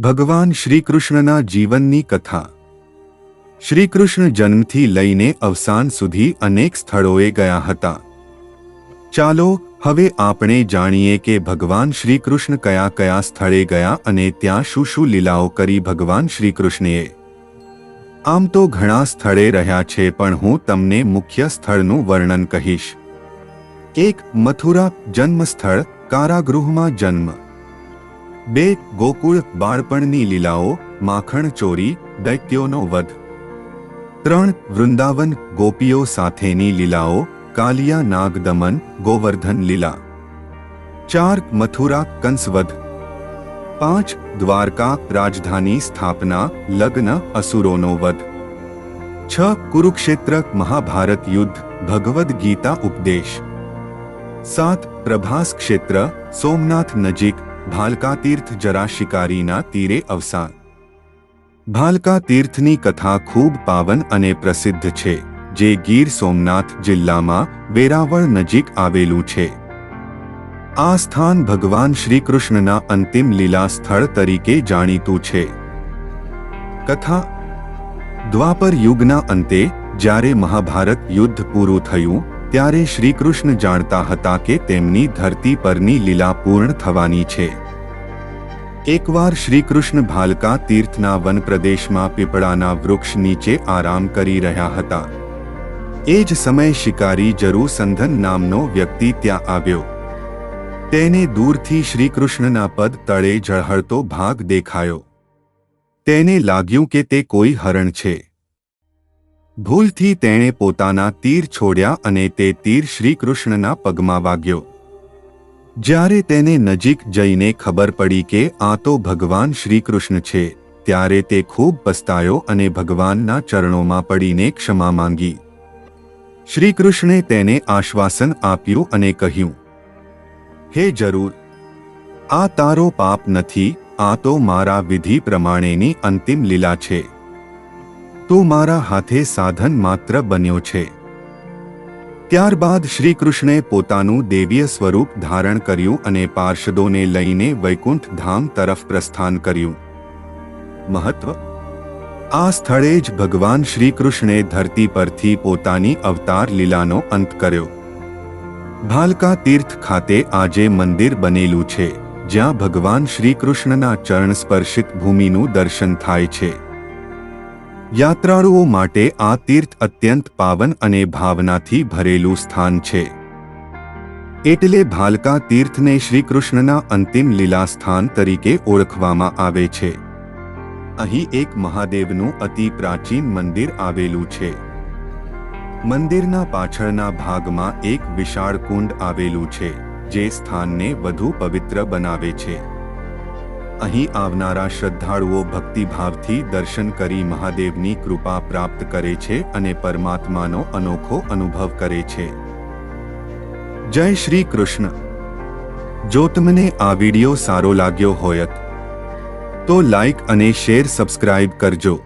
ભગવાન શ્રીકૃષ્ણના જીવનની કથા. શ્રીકૃષ્ણ જન્મથી લઈને અવસાન સુધી અનેક સ્થળોએ ગયા હતા. ચાલો, હવે આપણે જાણીએ કે ભગવાન શ્રીકૃષ્ણ કયા કયા સ્થળે ગયા અને ત્યાં શું શું લીલાઓ કરી ભગવાન શ્રીકૃષ્ણએ. આમ તો ઘણા સ્થળે રહ્યા છે પણ હું તમને મુખ્ય સ્થળનું વર્ણન કહીશ. એક મથુરા જન્મસ્થળ, કારાગૃહમાં જન્મ. બે ગોકુળ બાળપણની લીલાઓ, માખણ ચોરી, દૈત્યોનો વધ. ત્રણ વૃંદાવન ગોપીઓ સાથેની લીલાઓ, કાલિયા નાગદમન, ગોવર્ધન લીલા. ચાર મથુરા કંસવધ. પાંચ દ્વારકા રાજધાની સ્થાપના, લગ્ન અસુરોનો વધ. છ કુરુક્ષેત્ર મહાભારત યુદ્ધ, ભગવદ્ ગીતા ઉપદેશ. સાત પ્રભાસ ક્ષેત્ર, સોમનાથ નજીક ભાલકા તીર્થ જરા શિકારીના તીરે અવસાન. ભાલકા તીર્થની કથા ખૂબ પાવન અને પ્રસિદ્ધ છે, જે ગીર સોમનાથ જિલ્લામાં વેરાવળ નજીક આવેલું છે. આ સ્થાન ભગવાન શ્રીકૃષ્ણના અંતિમ લીલા સ્થળ તરીકે જાણીતું છે. કથા દ્વાપર યુગના અંતે જ્યારે મહાભારત યુદ્ધ પૂરું થયું ત્યારે શ્રીકૃષ્ણ જાણતા હતા કે તેમની ધરતી પરની લીલા પૂર્ણ થવાની છે. એકવાર શ્રીકૃષ્ણ ભાલકા તીર્થના વન પ્રદેશમાં પીપળાના વૃક્ષ નીચે આરામ કરી રહ્યા હતા. એ જ સમયે શિકારી જરૂસંધન નામનો વ્યક્તિ ત્યાં આવ્યો. તેને દૂરથી શ્રીકૃષ્ણના પદ તળે ઝળહળતો ભાગ દેખાયો. તેને લાગ્યું કે તે કોઈ હરણ છે. ભૂલથી તેણે પોતાના તીર છોડ્યા અને તે તીર શ્રીકૃષ્ણના પગમાં વાગ્યો. જ્યારે તેને નજીક જઈને ખબર પડી કે આ તો ભગવાન શ્રીકૃષ્ણ છે, ત્યારે તે ખૂબ પસ્તાયો અને ભગવાનના ચરણોમાં પડીને ક્ષમા માંગી. શ્રીકૃષ્ણે તેને આશ્વાસન આપ્યું અને કહ્યું, હે જરૂર, આ તારો પાપ નથી, આ તો મારા વિધિ પ્રમાણેની અંતિમ લીલા છે. તું મારા હાથે સાધન માત્ર બન્યો છે. ત્યારબાદ શ્રીકૃષ્ણે પોતાનું દેવીય સ્વરૂપ ધારણ કર્યું અને પાર્ષદોને લઈને વૈકુંઠ ધામ તરફ પ્રસ્થાન કર્યું. મહત્વ? આ સ્થળે જ ભગવાન શ્રીકૃષ્ણે ધરતી પરથી પોતાની અવતાર લીલાનો અંત કર્યો. ભાલકા તીર્થ ખાતે આજે મંદિર બનેલું છે, જ્યાં ભગવાન શ્રીકૃષ્ણના ચરણ સ્પર્શિત ભૂમિનું દર્શન થાય છે. યાત્રાળુઓ માટે આ તીર્થ અત્યંત પાવન અને ભાવનાથી ભરેલું સ્થાન છે. એટલે ભાલકા તીર્થને શ્રીકૃષ્ણના અંતિમ લીલા સ્થાન તરીકે ઓળખવામાં આવે છે. અહીં એક મહાદેવનું અતિ પ્રાચીન મંદિર આવેલું છે. મંદિરના પાછળના ભાગમાં એક વિશાળ કુંડ આવેલું છે, જે સ્થાનને વધુ પવિત્ર બનાવે છે. અહીં આવનારા શ્રદ્ધાળુઓ ભક્તિભાવથી દર્શન કરી મહાદેવની કૃપા પ્રાપ્ત કરે છે અને પરમાત્માનો અનોખો અનુભવ કરે છે. જય શ્રી કૃષ્ણ. જો તમને આ વિડિયો સારો લાગ્યો હોયત, તો લાઈક અને શેર સબસ્ક્રાઇબ કરજો.